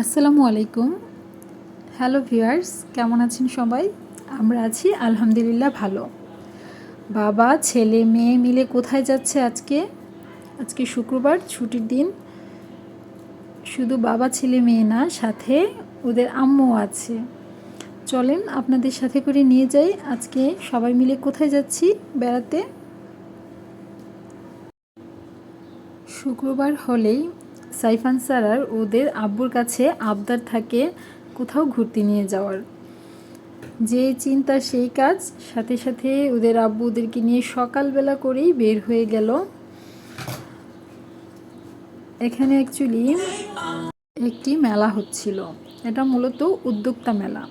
আসসালামু আলাইকুম। Hello viewers কেমন আছেন সবাই? আমরা আছি, আলহামদুলিল্লাহ ভালো। বাবা, ছেলে, মেয়ে মিলে কোথায় যাচ্ছে আজকে? আজকে শুক্রবার, ছুটির দিন। শুধু বাবা, ছেলে, মেয়ে না, সাথে ওদের আম্মু আছে। চলেন, আপনাদের সাথে করে নিয়ে যাই। আজকে সবাই মিলে কোথায় যাচ্ছি বেড়াতে? শুক্রবার হলেই সাইফান সারার ওদের আব্বুর কাছে আবদার থাকে কোথাও ঘুরতে নিয়ে যাওয়ার। যে চিন্তা সেই কাজ। সাথে সাথে ওদের আব্বু ওদেরকে নিয়ে সকালবেলা করেই বের হয়ে গেল। এখানে অ্যাকচুয়ালি একটি মেলা হচ্ছিল। এটা মূলত উদ্যোক্তা মেলা।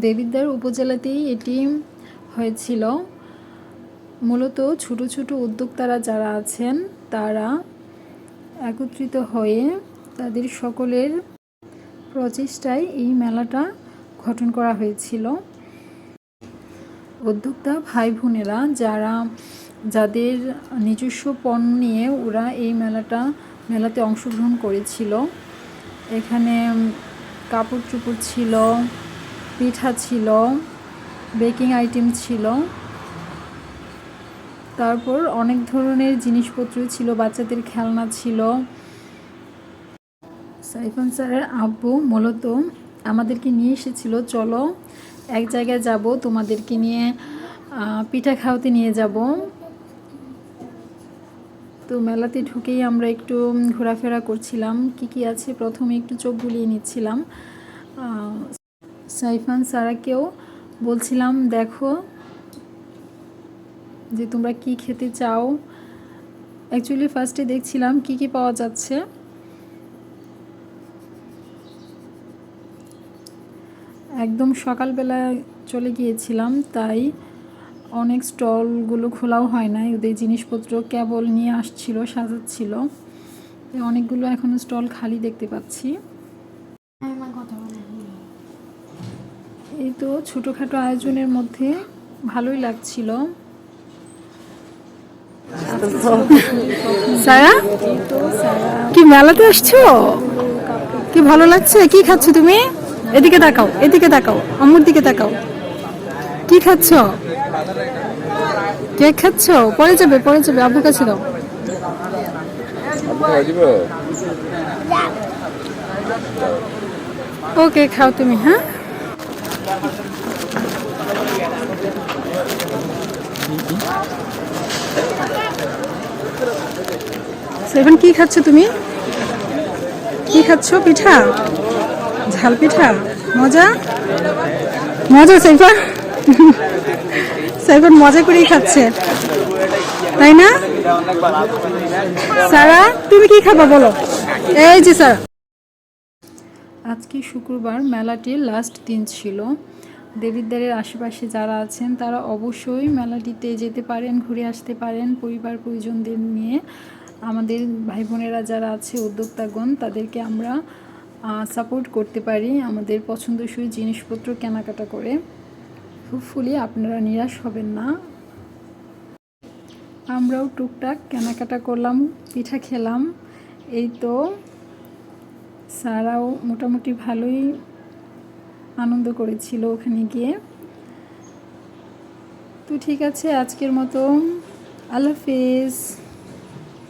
দেবিদ্বার উপজেলাতেই এটি হয়েছিল। মূলত ছোট ছোট উদ্যোক্তারা যারা আছেন, তারা একত্রিত হয়ে তাদের সকলের প্রচেষ্টায় এই মেলাটা গঠন করা হয়েছিল। উদ্যোক্তা ভাই বোনেরা যারা যাদের নিজস্ব পণ্য নিয়ে ওরা এই মেলাটা, মেলাতে অংশগ্রহণ করেছিল, এখানে কাপড় চোপড় ছিল, পিঠা ছিল বেকিং আইটেম ছিল তারপর অনেক ধরনের জিনিসপত্র ছিল, বাচ্চাদের খেলনা ছিল। সাইফান স্যারের আব্বু মূলত আমাদেরকে নিয়ে এসেছিল, চলো এক জায়গায় যাব, তোমাদেরকে নিয়ে পিঠা খাওয়াতে নিয়ে যাব। তো মেলাতে ঢুকেই আমরা একটু ঘোরাফেরা করছিলাম, কি কি আছে প্রথমে একটু চোখ বুলিয়ে নিচ্ছিলাম। সাইফান সারাকেও বলছিলাম, দেখো যে তোমরা কি খেতে চাও? অ্যাকচুয়ালি ফার্স্টে দেখছিলাম কি কি পাওয়া যাচ্ছে। একদম সকালবেলা চলে গিয়েছিলাম তাই অনেক স্টলগুলো খোলাও হয় নাই। ওদের জিনিসপত্র কেবল নিয়ে আসছিল সাজাচ্ছিল। অনেকগুলো এখনও স্টল খালি দেখতে পাচ্ছি। এই তো ছোটোখাটো আয়োজনের মধ্যে ভালোই লাগছিল। সারা কি মেলাতে আসছো? কি ভালো লাগছে? কি খাচ্ছ তুমি? এদিকে তাকাও এদিকে তাকাও আম্মুর দিকে তাকাও। কি খাচ্ছ? কেক খাচ্ছ? পরে যাবে পরে যাবে আব্বুর কাছে দাও। ওকে খাও তুমি হ্যাঁ? সেভেন কি খাচ্ছ তুমি? কি খাচ্ছ? পিঠা? ঝাল পিঠা? মজা? মজা, সাইফান। সাইফান মজা করেই খাচ্ছে। তাই না? সারা, তুমি কি খাবা বলো? এই যে স্যার আজকে শুক্রবার মেলাটির লাস্ট দিন ছিল। দেবিদ্বারের আশেপাশে যারা আছেন, তারা অবশ্যই মেলাটিতে যেতে পারেন, ঘুরে আসতে পারেন পরিবার পরিজনদের নিয়ে। আমাদের ভাই বোনেরা যারা আছে, উদ্যোক্তাগণ, তাদেরকে আমরা সাপোর্ট করতে পারি আমাদের পছন্দসই জিনিসপত্র কেনাকাটা করে। হোপফুলি আপনারা নিরাশ হবেন না। আমরাও টুকটাক কেনাকাটা করলাম, পিঠা খেলাম। এই তো সারাও মোটামুটি ভালোই আনন্দ করেছিল ওখানে গিয়ে। তো ঠিক আছে, আজকের মতো আল্লাহ হাফিজ।